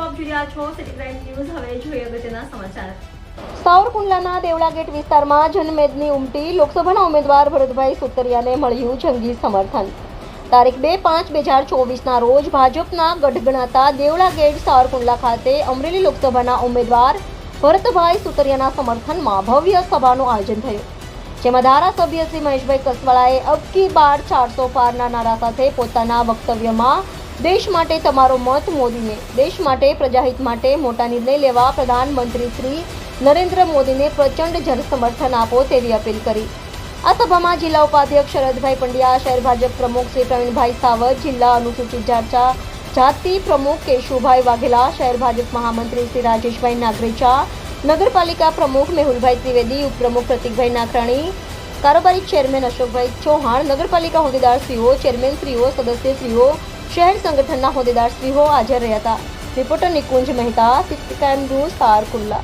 આપ જોઈ સાવરકુંડલાના દેવળા ગેટ વિસ્તારમાં જનમેદની ઉમટી લોકસભાના ઉમેદવાર ભરતભાઈ સુતરિયાને મળ્યું જંગી સમર્થન. તારીખ બે પાંચ બે હજાર ચોવીસના રોજ ભાજપના ગઢ ગણાતા દેવળા ગેટ સાવરકુંડલા ખાતે અમરેલી લોકસભાના ઉમેદવાર ભરતભાઈ સુતરિયાના સમર્થનમાં ભવ્ય સભાનું આયોજન થયું. જેમાં ધારાસભ્ય શ્રી મહેશભાઈ કસવાળાએ અબકી બાર ચારસો પારના નારા સાથે પોતાના વક્તવ્યમાં દેશ માટે તમારો મત મોદીને, દેશ માટે, પ્રજાહિત માટે મોટા નિર્ણય લેવા પ્રધાનમંત્રી શ્રી નરેન્દ્ર મોદીને પ્રચંડ જનસમર્થન આપો તેવી અપીલ કરી. આ સભામાં જિલ્લા ઉપાધ્યક્ષ શરદભાઈ પંડ્યા, શહેર ભાજપ પ્રમુખ શ્રી પ્રવીણભાઈ સાવત, જિલ્લા અનુસૂચિત જાચા જાતિ પ્રમુખ કેશુભાઈ વાઘેલા, શહેર ભાજપ મહામંત્રી શ્રી રાજેશભાઈ નાગરેચા, નગરપાલિકા પ્રમુખ મેહુલભાઈ ત્રિવેદી, ઉપપ્રમુખ પ્રતિકભાઈ નાખરાણી કારોબારી ચેરમેન અશોકભાઈ ચૌહાણ, નગરપાલિકા હોદ્દેદારશ્રીઓ ચેરમેનશ્રીઓ સદસ્યશ્રીઓ શહેર સંગઠનના હોદ્દેદારશ્રીઓ હાજર રહ્યા હતા. Reporter Nikunj Mehta six time news સારકુલ્લા